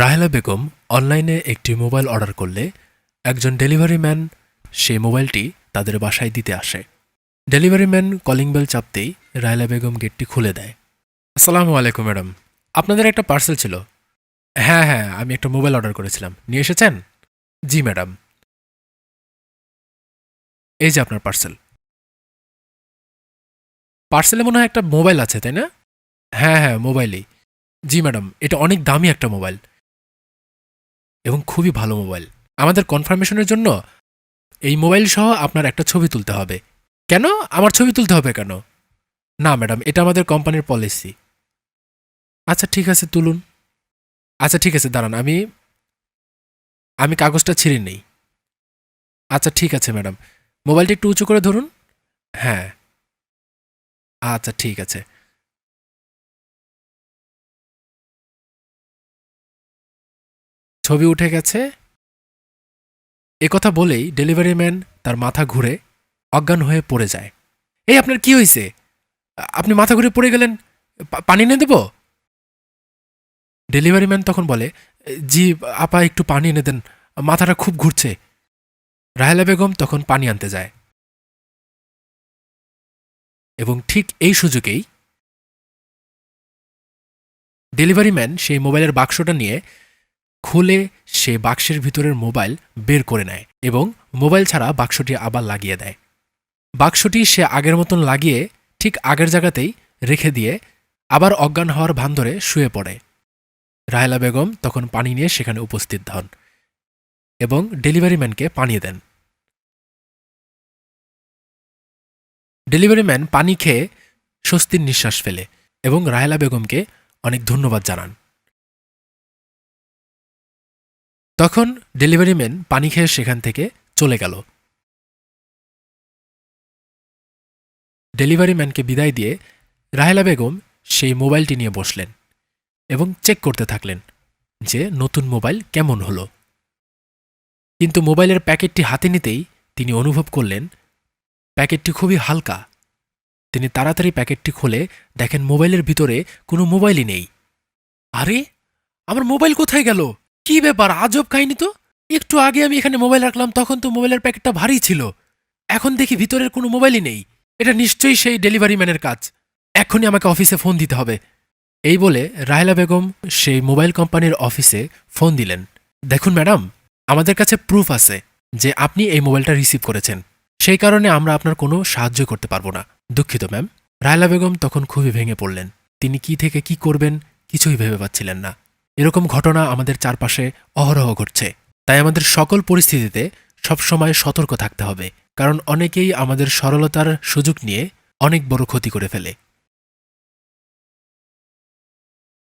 রাহেলা বেগম অনলাইনে একটি mobile order করলে একজন ডেলিভারি ম্যান সেই মোবাইলটি তাদের বাসায় দিতে আসে। ডেলিভারি ম্যান কলিং বেল চাপতেই রাহেলা বেগম গেটটি খুলে দেয়। আসসালামু আলাইকুম ম্যাডাম, আপনাদের একটা পার্সেল ছিল। হ্যাঁ হ্যাঁ আমি একটা মোবাইল অর্ডার করেছিলাম। নিয়ে এসেছেন? জি ম্যাডাম। এই যে আপনার পার্সেল। পার্সেলে মনে হয় একটা মোবাইল আছে, তাই না? হ্যাঁ হ্যাঁ মোবাইলই। জি ম্যাডাম, এটা অনেক দামি একটা মোবাইল। এবং খুবই ভালো মোবাইল। আমাদের কনফার্মেশনের জন্য এই মোবাইল সহ আপনার একটা ছবি তুলতে হবে। কেন? আমার ছবি তুলতে হবে কেন? না, ম্যাডাম, এটা আমাদের কোম্পানির পলিসি আচ্ছা ঠিক আছে, তুলুন। আচ্ছা ঠিক আছে, দাঁড়ান, আমি আমি কাগজটা ছিঁড়ে নেই। আচ্ছা ঠিক আছে, ম্যাডাম। মোবাইলটি একটু উঁচু করে ধরুন। হ্যাঁ। আচ্ছা ঠিক আছে। ছবি উঠে গেছে। কথা বলেই ডেলিভারি ম্যান তার মাথা ঘুরে অজ্ঞান হয়ে পড়ে যায়। এই আপনার কি হয়েছে আপনি মাথা ঘুরে পড়ে গেলেন? পানি এনে দেব? ডেলিভারি ম্যান তখন বলে, জি, আপা, একটু পানি এনে দেন। মাথাটা খুব ঘুরছে। রাহেলা বেগম তখন পানি আনতে যায়। এবং ঠিক এই সুযোগেই ডেলিভারি ম্যান সেই মোবাইলের বাক্সটা নিয়ে খুলে সে বাক্সের ভিতরের মোবাইল বের করে নেয় এবং মোবাইল ছাড়া বাক্সটি আবার লাগিয়ে দেয়। বাক্সটি সে আগের মতন লাগিয়ে ঠিক আগের জায়গাতেই রেখে দিয়ে আবার অজ্ঞান হওয়ার ভান ধরে শুয়ে পড়ে। রাহেলা বেগম তখন পানি নিয়ে সেখানে উপস্থিত হন এবং ডেলিভারি ম্যানকে পানি দেন। ডেলিভারি ম্যান পানি খেয়ে স্বস্তির নিঃশ্বাস ফেলে এবং রাহেলা বেগমকে অনেক ধন্যবাদ জানান। তখন ডেলিভারি ম্যান পানি খেয়ে সেখান থেকে চলে গেল। ডেলিভারি ম্যানকে বিদায় দিয়ে রাহেলা বেগম সেই মোবাইলটি নিয়ে বসলেন এবং চেক করতে থাকলেন যে নতুন মোবাইল কেমন হলো। কিন্তু মোবাইলের প্যাকেটটি হাতে নিতেই তিনি অনুভব করলেন, প্যাকেটটি খুবই হালকা। তিনি তাড়াতাড়ি প্যাকেটটি খুলে দেখেন মোবাইলের ভিতরে কোনো মোবাইলই নেই। আরে, আমার মোবাইল কোথায় গেল? কি ব্যাপার? আজব কাহিনী তো। একটু আগে আমি এখানে মোবাইল রাখলাম, তখন তো মোবাইলের প্যাকেটটা ভারী ছিল। এখন দেখি ভিতরের কোনো মোবাইলই নেই। এটা নিশ্চয়ই সেই ডেলিভারি ম্যানের কাজ। এখনই আমাকে অফিসে ফোন দিতে হবে। এই বলে রাহেলা বেগম সেই মোবাইল কোম্পানির অফিসে ফোন দিলেন। দেখুন ম্যাডাম, আমাদের কাছে প্রুফ আছে যে আপনি এই মোবাইলটা রিসিভ করেছেন। সেই কারণে আমরা আপনার কোনো সাহায্য করতে পারব না। দুঃখিত, ম্যাম। রায়লা বেগম তখন খুবই ভেঙে পড়লেন। তিনি কি থেকে কি করবেন কিছুই ভেবে পাচ্ছিলেন না। এরকম ঘটনা আমাদের চারপাশে অহরহ ঘটছে। তাই আমাদের সকল পরিস্থিতিতে সবসময় সতর্ক থাকতে হবে, কারণ অনেকেই আমাদের সরলতার সুযোগ নিয়ে অনেক বড় ক্ষতি করে ফেলে।